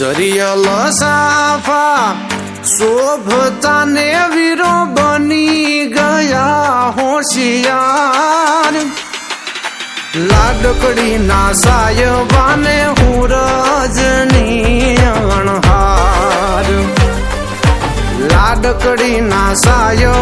જરિયલ સાફા શોભતાને વીરો બની ગયા હોશિયાર લાડકડી ના સાયવાને હું રજની અણહાર લાડકડી ના સાય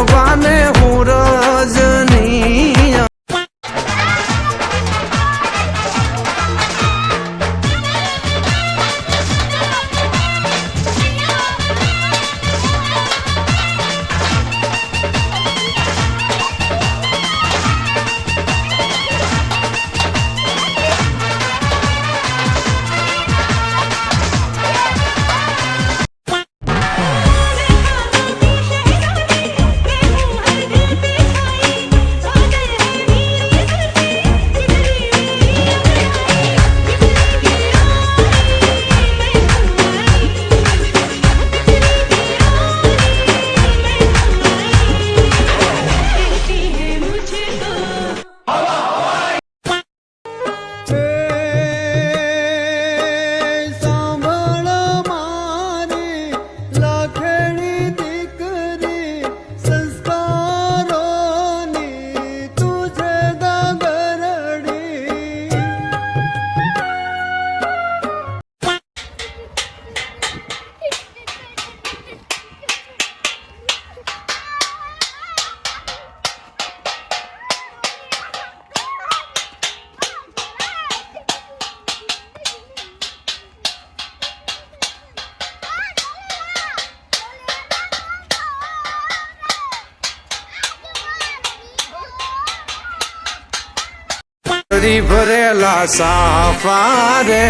છત્રી ભરેલા સાફારે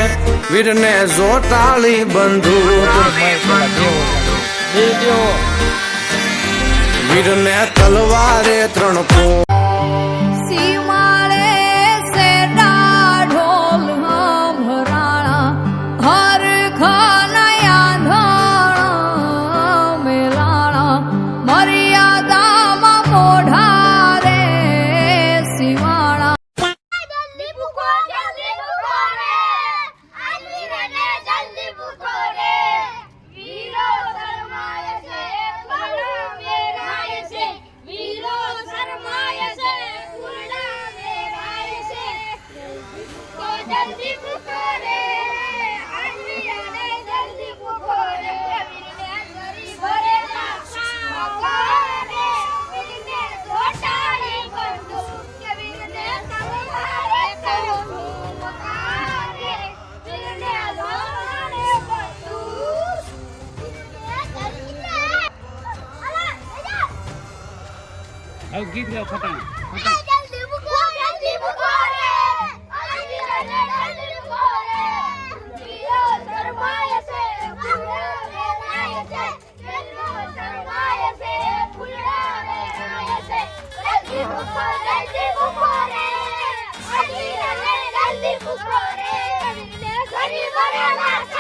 વીરને જોટાળી બંદૂક. વીરને તલવારે ત્રણ પો હવે ગીત ગાવ ખટાણ Arriba la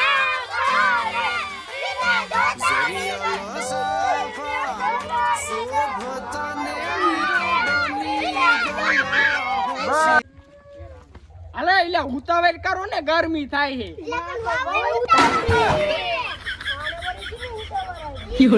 અલે એટલે ઉતાવળ કરો ને ગરમી થાય છે. ઉતાવળ